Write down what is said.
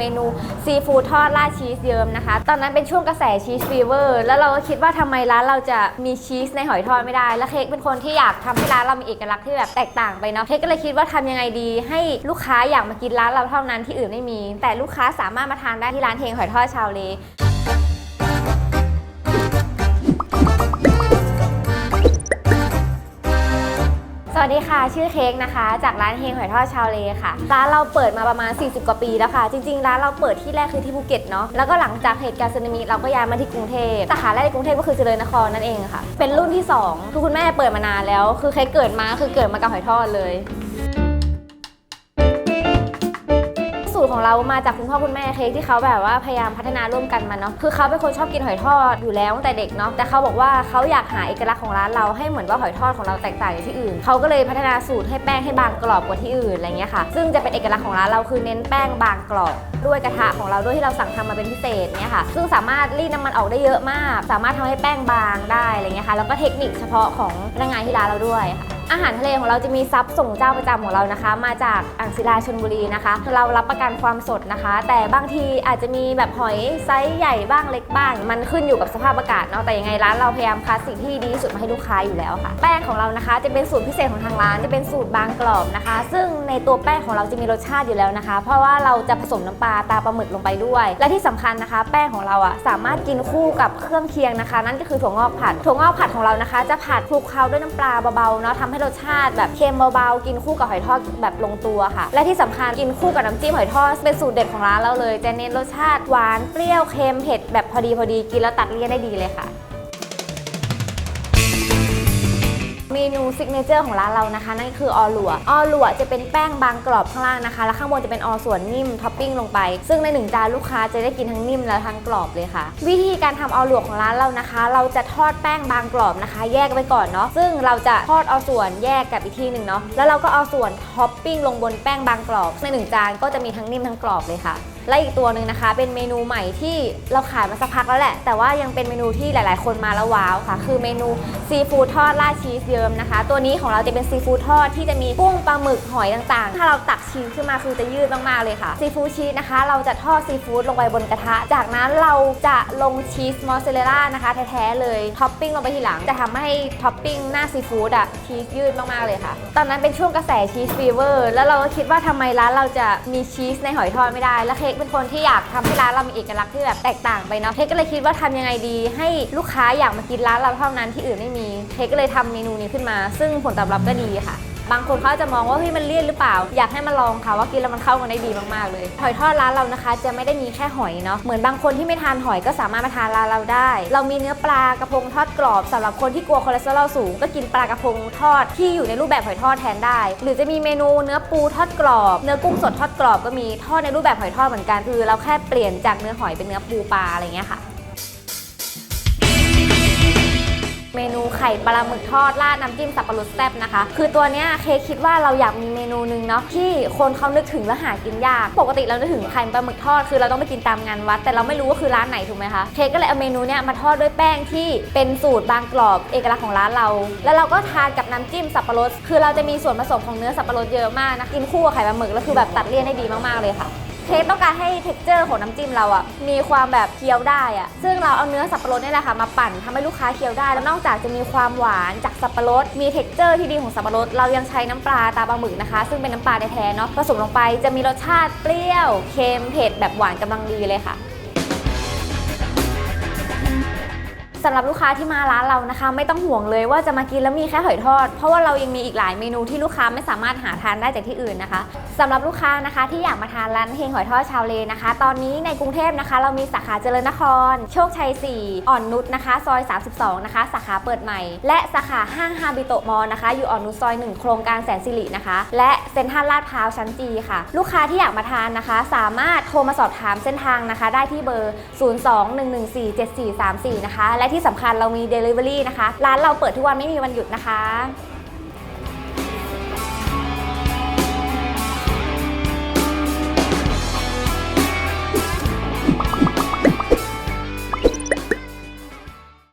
เมนูซีฟู้ดทอดราดชีสเยิ้มนะคะ ตอนนั้นเป็นช่วงกระแสชีสฟีเวอร์ แล้วเราก็คิดว่าทำไมร้านเราจะมีชีสในหอยทอดไม่ได้ แล้วเค้กเป็นคนที่อยากทำให้ร้านเรามีเอกลักษณ์ที่แบบแตกต่างไปเนาะ เค้กก็เลยคิดว่าทำยังไงดี ให้ลูกค้าอยากมากินร้านเราเท่านั้นที่อื่นไม่มี แต่ลูกค้าสามารถมาทานได้ที่ร้านเฮงหอยทอดชาวเล วัสดีค่ะ ชื่อเค้กนะคะ จากร้านเฮงหอยทอดชาวเลค่ะ ร้านเราเปิดมาประมาณ 40 กว่าปีแล้วค่ะ จริงๆ ร้านเราเปิดที่แรกคือที่ภูเก็ตเนาะ แล้วก็หลังจากเหตุการณ์สึนามิเราก็ย้ายมาที่กรุงเทพสาขาแรกในกรุงเทพก็คือเจริญนครนั่นเองค่ะ เป็นรุ่นที่2คือคุณแม่เปิดมานานแล้ว คือเค้กเกิดมาคือเกิดมากับหอยทอดเลย ของเรามาจากคุณพ่อคุณแม่เค้กที่เขาแบบว่าพยายามพัฒนาร่วมกันมาเนาะคือเขาเป็นคนชอบกินหอยทอดอยู่แล้วตั้งแต่เด็กเนาะแต่เขาบอกว่าเขาอยากหาเอกลักษณ์ของร้านเราให้เหมือนว่าหอยทอดของเราแตกต่างจากที่อื่นเขาก็เลยพัฒนาสูตรให้แป้งให้บางกรอบกว่าที่อื่นอะไรเงี้ยค่ะ ซึ่งจะเป็นเอกลักษณ์ของร้านเราคือเน้นแป้งบางกรอบด้วยกระทะของเราด้วยที่เราสั่งทำมาเป็นพิเศษเนี่ยค่ะ ซึ่งสามารถรีดน้ำมันออกได้เยอะมาก สามารถทำให้แป้งบางได้อะไรเงี้ยค่ะ แล้วก็เทคนิคเฉพาะของพนักงานที่ร้านเราด้วยค่ะ อาหารทะเลของเราจะมีซับส่งเจ้าประจำของเรานะคะ มาจากอ่างศิลาชลบุรีนะคะ เรารับประกันความสดนะคะ แต่บางทีอาจจะมีแบบหอยไซส์ใหญ่บ้างเล็กบ้าง มันขึ้นอยู่กับสภาพอากาศเนาะแต่ยังไงร้านเราพยายามคัดสิ่งที่ดีที่สุดมาให้ลูกค้าอยู่แล้วค่ะ แป้งของเรานะคะ จะเป็นสูตรพิเศษของทางร้านจะเป็นสูตรบางกรอบนะคะ ซึ่งในตัวแป้งของเราจะมีรสชาติอยู่แล้วนะคะ เพราะว่าเราจะผสมน้ำปลาตาปลาหมึกลงไปด้วย และที่สำคัญนะคะ แป้งของเราอะสามารถกินคู่กับเครื่องเคียงนะคะ นั่นก็คือถั่วงอกผัดถั่วงอกผัดของเรานะคะ จะผัดคลุกเคล้าด้วยน้ำปลาเบาๆเนาะทำใให้รสชาติแบบเค็มเบาๆ กินคู่กับหอยทอดแบบลงตัวค่ะ และที่สำคัญกินคู่กับน้ำจิ้มหอยทอดเป็นสูตรเด็ดของร้านเราเลยจะเน้นรสชาติหวานเปรี้ยวเค็มเผ็ดแบบพอดีพอดีกินแล้วตัดเลี่ยนได้ดีเลยค่ะ เมนูซิกเนเจอร์ของร้านเรานะคะ นั่นคือออหลัวออหลัวจะเป็นแป้งบางกรอบข้างล่างนะคะ แล้วข้างบนจะเป็นออส่วนนิ่มท็อปปิ้งลงไป ซึ่งในหนึ่งจานลูกค้าจะได้กินทั้งนิ่มและทั้งกรอบเลยค่ะ วิธีการทำออหลัวของร้านเรานะคะ เราจะทอดแป้งบางกรอบนะคะ แยกไว้ก่อนเนาะซึ่งเราจะทอดเอส่วนแยกกับอีกทีหนึ่งเนาะแล้วเราก็เอาส่วนท็อปปิ้งลงบนแป้งบางกรอบในหนึ่งจานก็จะมีทั้งนิ่มทั้งกรอบเลยค่ะ และอีกตัวหนึ่งนะคะ เป็นเมนูใหม่ที่เราขายมาสักพักแล้วแหละ แต่ว่ายังเป็นเมนูที่หลาย ๆ คนมาแล้วว้าวค่ะ คือเมนูซีฟู้ดทอดราดชีสเยิ้มนะคะ ตัวนี้ของเราจะเป็นซีฟู้ดทอดที่จะมีกุ้งปลาหมึกหอยต่าง ๆ ถ้าเราตักชีสขึ้นมาคือจะยืดมาก ๆ เลยค่ะซีฟู้ดชีสนะคะ เราจะทอดซีฟู้ดลงไปบนกระทะ จากนั้นเราจะลงชีสมอสซาเรลล่านะคะแท้ ๆ เลยท็อปปิ้งลงไปทีหลังจะทำให้ท็อปปิ้งหน้าซีฟู้ดอะชีสยืดมาก ๆ เลยค่ะ ตอนนั้นเป็นช่วงกระแสชีสฟีเวอร์แล้วเราก็คิดว่าทำไมร้านเราจะมีชีสในหอยทอดไม่ได้แล้วเค้กเป็นคนที่อยากทำให้ร้านเรามีเอกลักษณ์ที่แบบแตกต่างไปเนาะเคกก็เลยคิดว่าทำยังไงดี ให้ลูกค้าอยากมากินร้านเราเท่านั้นที่อื่นไม่มีเค้กก็เลยทำเมนูนี้ขึ้นมา ซึ่งผลตอบรับก็ดีค่ะ บางคนเขาจะมองว่าเฮ้ยมันเลี่ยนหรือเปล่า อยากให้มาลองค่ะว่ากินแล้วมันเข้ากันได้ดีมากๆเลยหอยทอดร้านเรานะคะ จะไม่ได้มีแค่หอยเนาะเหมือนบางคนที่ไม่ทานหอยก็สามารถมาทานร้านเราได้ เรามีเนื้อปลากระพงทอดกรอบสำหรับคนที่กลัวคอเลสเตอรอลสูงก็กินปลากระพงทอดที่อยู่ในรูปแบบหอยทอดแทนได้ หรือจะมีเมนูเนื้อปูทอดกรอบ เนื้อกุ้งสดทอดกรอบก็มีทอดในรูปแบบหอยทอดเหมือนกันคือ เราแค่เปลี่ยนจากเนื้อหอยเป็นเนื้อปูปลาอะไรเงี้ยค่ะ ไข่ปลาหมึกทอดราดน้ำจิ้มสับปะรดแซ่บนะคะ คือตัวเนี้ยเคคิดว่าเราอยากมีเมนูหนึงเนาะที่คนเขานึกถึงแล้วหากินยาก ปกติเรานึกถึงไข่ปลาหมึกทอดคือเราต้องไปกินตามงานวัด แต่เราไม่รู้ว่าคือร้านไหนถูกไหมคะเคก็เลยเอาเมนูเนี้ยมาทอดด้วยแป้งที่เป็นสูตรบางกรอบเอกลักษณ์ของร้านเรา แล้วเราก็ทานกับน้ำจิ้มสับปะรดคือเราจะมีส่วนผสมของเนื้อสับปะรดเยอะมากนะกินคู่กับไข่ปลาหมึกแล้วคือแบบตัดเลี่ยนได้ดีมากๆเลยค่ะ เค้กต้องการให้เท็กเจอร์ของน้ำจิ้มเราอะมีความแบบเคี้ยวได้อะซึ่งเราเอาเนื้อสับปะรดนี่แหละค่ะมาปั่นทำให้ลูกค้าเคี้ยวได้ แล้วนอกจากจะมีความหวานจากสับปะรด มีเท็กเจอร์ที่ดีของสับปะรด เรายังใช้น้ำปลาตาปลาหมึกนะคะ ซึ่งเป็นน้ำปลาแท้ๆเนาะผสมลงไปจะมีรสชาติเปรี้ยวเค็มเผ็ดแบบหวานกำลังดีเลยค่ะสำหรับลูกค้าที่มาร้านเรานะคะ ไม่ต้องห่วงเลยว่าจะมากินแล้วมีแค่หอยทอด เพราะว่าเรายังมีอีกหลายเมนูที่ลูกค้าไม่สามารถหาทานได้จากที่อื่นนะคะ สำหรับลูกค้านะคะที่อยากมาทานร้านเฮงหอยทอดชาวเลนะคะ ตอนนี้ในกรุงเทพนะคะ เรามีสาขาเจริญนคร โชคชัย 4 อ่อนนุชนะคะ ซอย 32 นะคะ สาขาเปิดใหม่ และสาขาห้างฮาบิโตมอลนะคะ อยู่อ่อนนุชซอย 1 โครงการแสนสิรินะคะ และเซ็นทรัลลาดพร้าวชั้นจีค่ะ ลูกค้าที่อยากมาทานนะคะ สามารถโทรมาสอบถามเส้นทางนะคะ ได้ที่เบอร์ 02-114-7434 นะคะ และที่สำคัญเรามี Delivery นะคะ ร้านเราเปิดทุกวันไม่มีวันหยุดนะคะ